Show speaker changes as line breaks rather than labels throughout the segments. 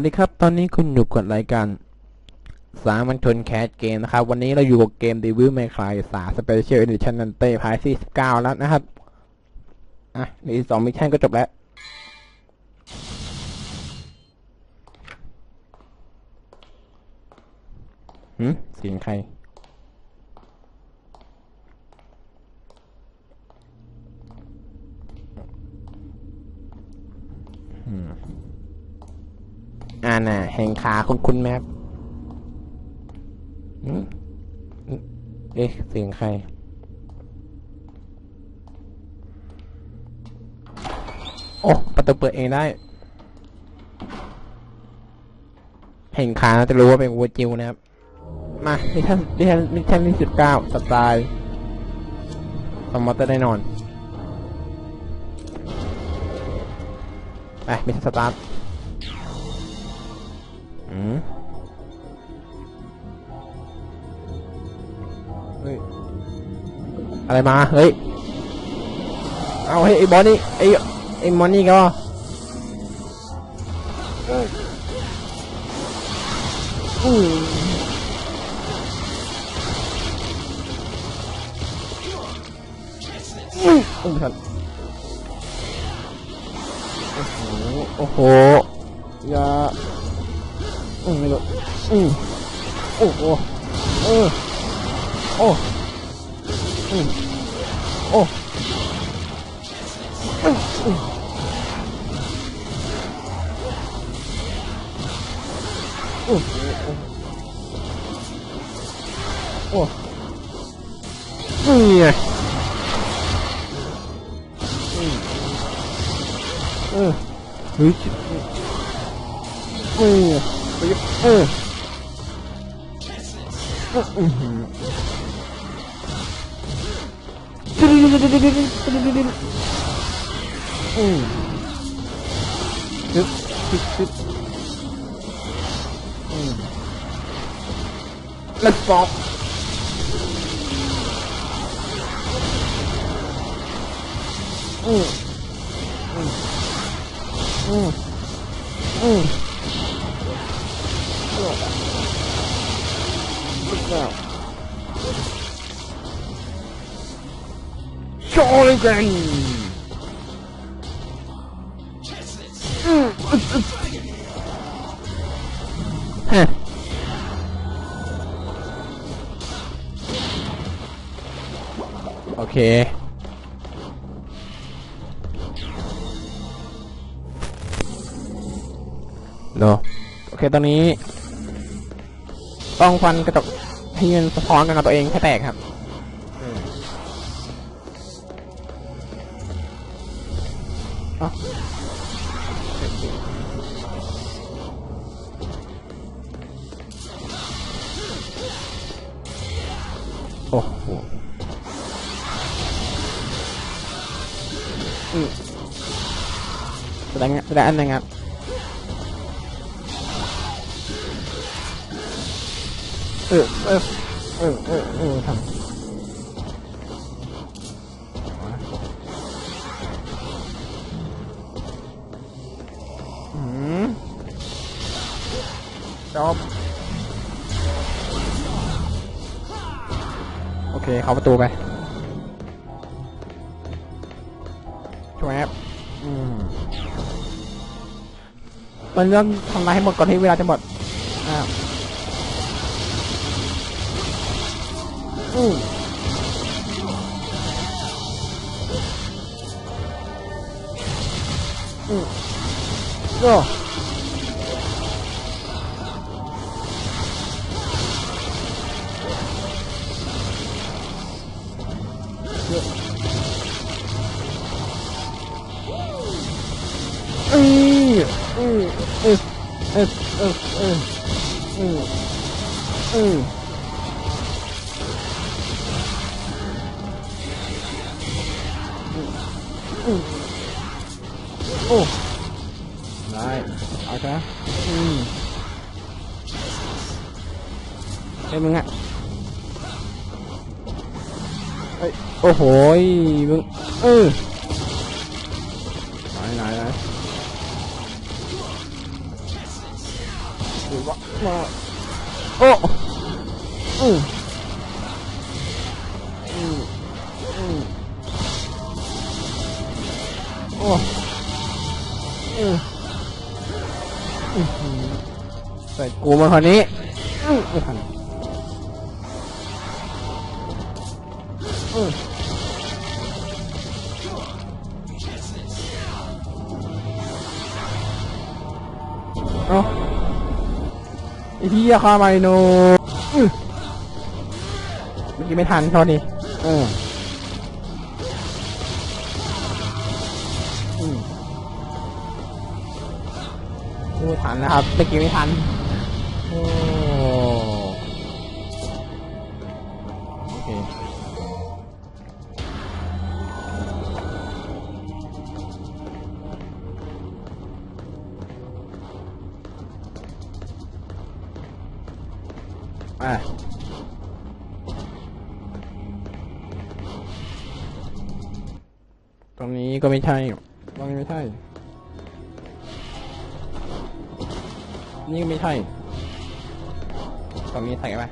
สวัสดีครับ ตอนนี้คุณอยู่กับรายการสามัญชนแคสเกมนะครับ วันนี้เราอยู่กับเกม Devil May Cry 3 Special Edition นันเต้พายที่19แล้วนะครับ อะในสองมิชชั่นก็จบแล้ว หืมเสียงใครอ่าน่ะแห่งขาคุณคุณไหมครับอืมอืมเอ๊ะเสียงใคร โอ้ประตูเปิดเองได้เห็นขาจะรู้ว่าเป็นวัวจิวนะครับ มามิชชั่นมิชชั่นมิชชั่นที่สิบเก้าสไตล์สมมติได้นอน ไปมิชชั่นสตาร์ท อืมเฮ้ย อะไรมา เฮ้ย เอาเฮ้ยไอ้บอสนี่ไอ้ไอ้มอนนี่ก็อืมอืมโอ้โห โอ้โห ไม่รู้อืมโอ้โหเออโอ้อืมโอ้อืมอืมโอ้ Let's pop อืมอื มอืมอืม Now. Charlie Gun! ฮะโอเคโนโอเคตอนนี้ ต้องฟันกระจกให้มันสะท้อนกันกับตัวเองให้แตกครับเอ้าโอ้โหอืมแสดงแสดงอันหนึงครับ เออเออเออเออเออทำอืมจบโอเค เข้าประตูไปช่วยครับอืมมันเรื่องทำลายให้หมดก่อนที่เวลาจะหมดอ้า วอืมอืมก็อืมอืมเอืมโอ้ได้เอาจ้ะอืมเอ้ยมึงอะเอ้ยโอ้โหยมึงเออไหนไหนไหนหรือว่ามาโอ้อืม กูมาคนนี้อืมไม่ทันอืมเอ้าไอ้ที่ยาคาไมโนอื้อเมื่อกี้ไม่ทันโทษดีเอออืมพูดทันนะครับเมื่อกี้ไม่ทัน โอ้โอเคอะตรงนี้ก็ไม่ใช่ตรงนี้ไม่ใช่ นี่ก็ไม่ใช่ ตรงนี้ใส่ไป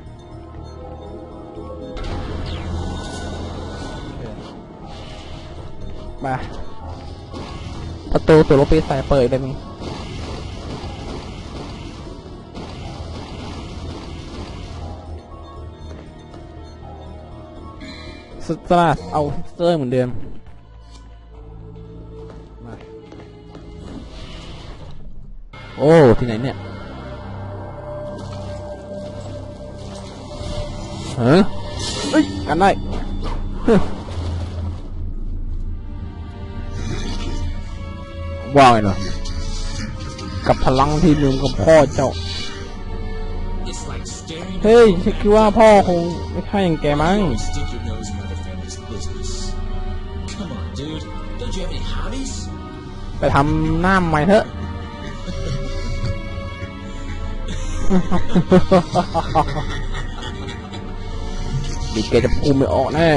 มาประตูตัวรถปีใส่เปิดเลยมึงสตาร์เอาเซอร์เหมือนเดิมมาโอ้ ที่ไหนเนี่ย ฮะเอ้ยกันได้ฮึว่าไงเนาะกับพลังที่มึงกับพ่อเจ้า
It's like staring
เฮ้ยฉันคิดว่าพ่อคงไม่ใช่อย่างแกมั้ง
You stick your nose in other family's business. Come on, dude. Don't you have any hobbies?
ไปทำหน้าใหม่เถอะ ดิแกจะพูดไม่ออกแน่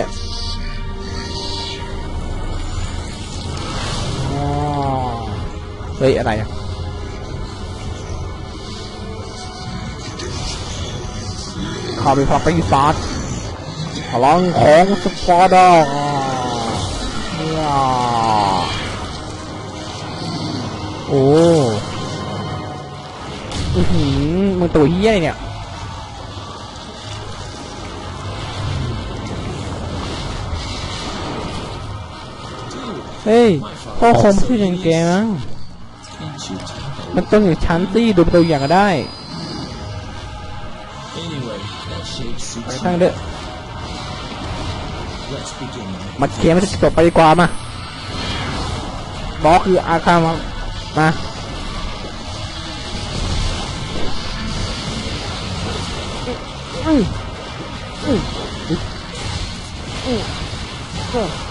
เฮ้ย อะไรอะข้าเป็นพลังปีศาจพลังของสปาร์ดาเนี่ยโอ้อือหือมึงตัวเฮี้ยเนี่ย เฮ้ยพ่อคงไม่ใช่อย่างแกมั้งมันต้องอยู่ชั้นซี่ดูเป็นตัวอย่างก็ได้ไป
suits
ช่างเด้อมาเคลียร์ไม่จบไปดีกว่ามาบอสคืออาคามามาอืมอืมอืมอืม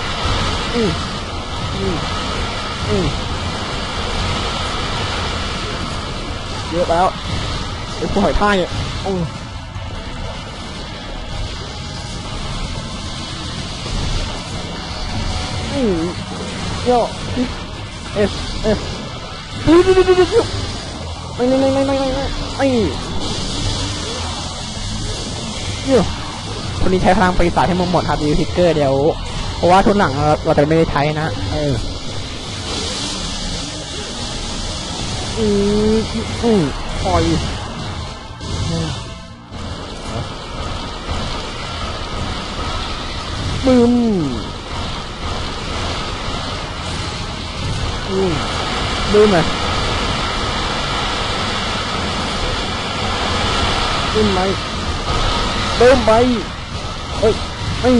อืมอืมเยอะแล้วไอ้ปล่อยท่าเนี่ยอืมอืมโย่เอสเอสดูดูดูดูดูไม่ไม่ไม่ไม่ไม่ไม่ไม่เยอะคนนี้ใช้พลังปีศาจให้มึงหมดครับดีทิกเกอร์เดี๋ยว เพราะว่าทุนหลังเราเราจะไม่ได้ใช้นะเอออืมอืมปล่อยอืมบึ้มอืมบึ้มไหมบึ้มไหมบึ้มไปเอ้ยไม่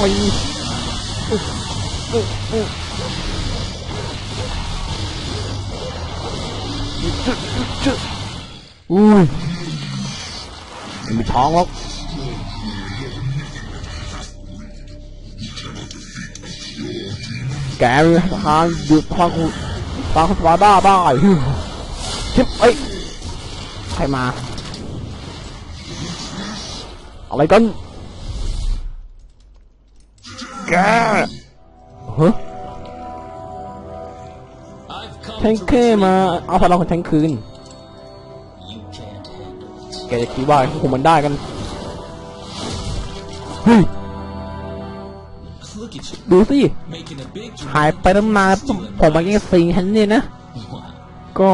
Ôi. Ui. Ui. Ui. Ui. Mình bị thoáng lắm. Kẻ hàng được thoáng thoáng thoáng ba ba. Chết ấy. Hay mà. Ở đây cân. แกฮะแทงเค้มา เอาพลังของแทงคืน แกจะคิดว่าคุมมันได้กัน เฮ้ย ดูสิ หายไปตั้งนานผมมันยังสิงฉันเนี่ยนะ ก็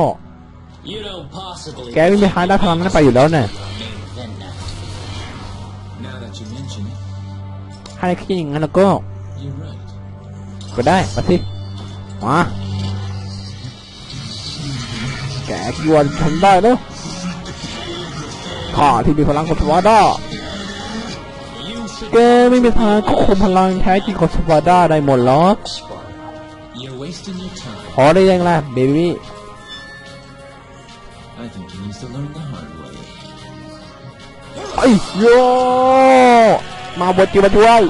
แกไม่มีทางได้พลังนั้นไปอยู่แล้วเนี่ย
main event now. Now that you mention it,
ถ้าคิดอย่างนั้นแล้วก็
you're right.
ก็ได้ มาสิ มา แกคิดว่าฉันได้เนอะข้าที่มีพลังของสวาด้า
You should
แกไม่มีทางควบคุมพลังแท้จริงของสวาด้าได้หมดหรอก
Spark. You're wasting your time.
พอได้ยังล่ะเบบี้
I think he needs to learn the hard way.
ไอ้ยโย มาบวจิวมาช่วย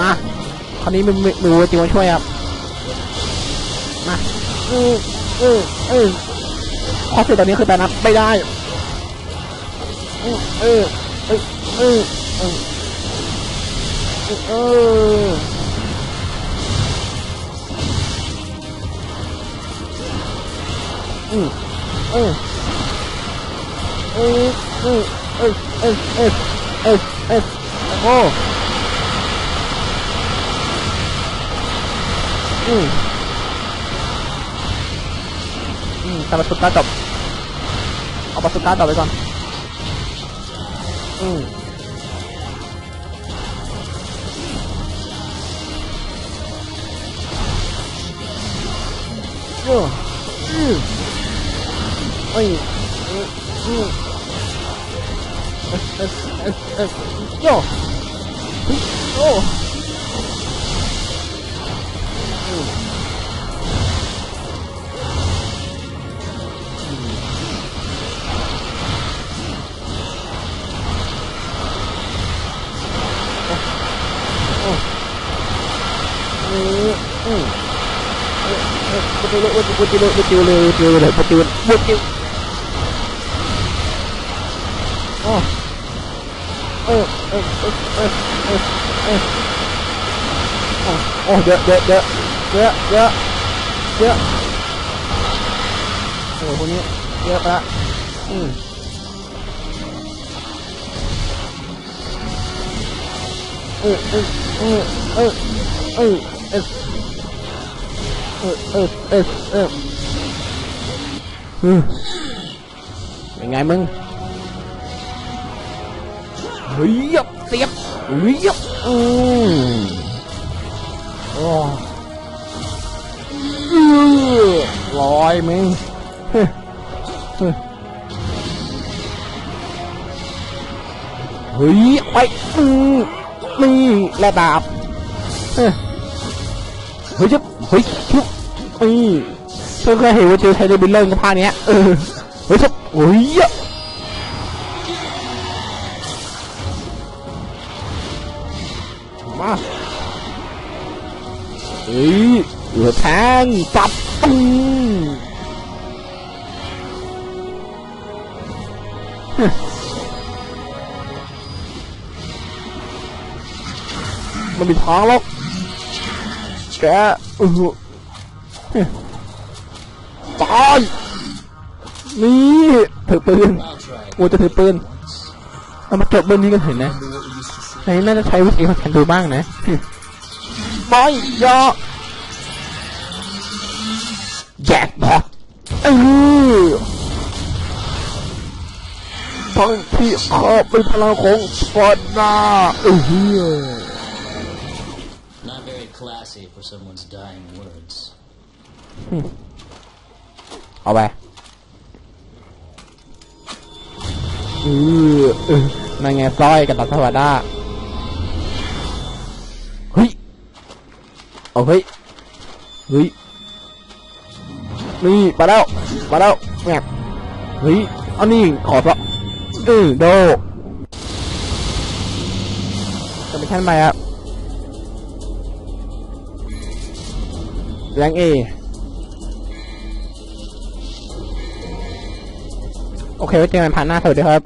มาคราวนี้มีมีบวจิวมาช่วยครับมาเออเออเออข้อเสียตอนนี้คือแต่นับไม่ได้เออเออเออเออเอออืมเออเออเออเออเออเออเออ โอ้อืมอืมแต่มาสุดตาจบเอาประตูตาจบไปก่อน อืมอืมอืมเอ้ยอืม uh, uh, no. Oh. What what what what what. Oh. โอ้เออเออเออเออเออเออโอ้โอ้เยอะเยอะเยอะเยอะเยอะเยอะโอ้พวกนี้เยอะไปละอืมเออเออเออเออเออเออเออเออเออเอออืมเป็นไงมึง เฮ้ยยับเสียบเฮ้ยยับอืมโอ้เอลอยมึงเฮ้ยเฮ้ยเฮ้ยไปอืมนี่แลดาบเฮ้ยเฮ้ยจะเฮ้ยชุบนี่เพิ่งเคยเห็นว่าเจอไทเดบิลเลอร์กับภาเนี้ยเออเฮ้ยชุบเฮ้ย มาเฮ้ยเหลือแทงจับอืมฮึมันมีทางหรอกแกเออตายนี่ถือปืนโอ้จะถือปืนเอามาจบเบนนี้กันเห็นนะ
Remember what we used to say?
ไหนน่าจะใช้วิธีของฉันดูบ้างนะไม่ยอแจกบอกเออทั้งที่ข้าเป็นพลังของสปอร์นาเออ
Not very classy for someone's dying words.
เอาไปเออเออนั่นไงสร้อยกับตัดสวัสด้า เอาเฮ้ย เฮ้ย นี่ มาแล้ว มาแล้วแงบเฮ้ยอานี่ขอซะเออโดจะไปชั้นไปครับแรงเอโอเคไว้เจอกันผ่านหน้าสวัสดีครับ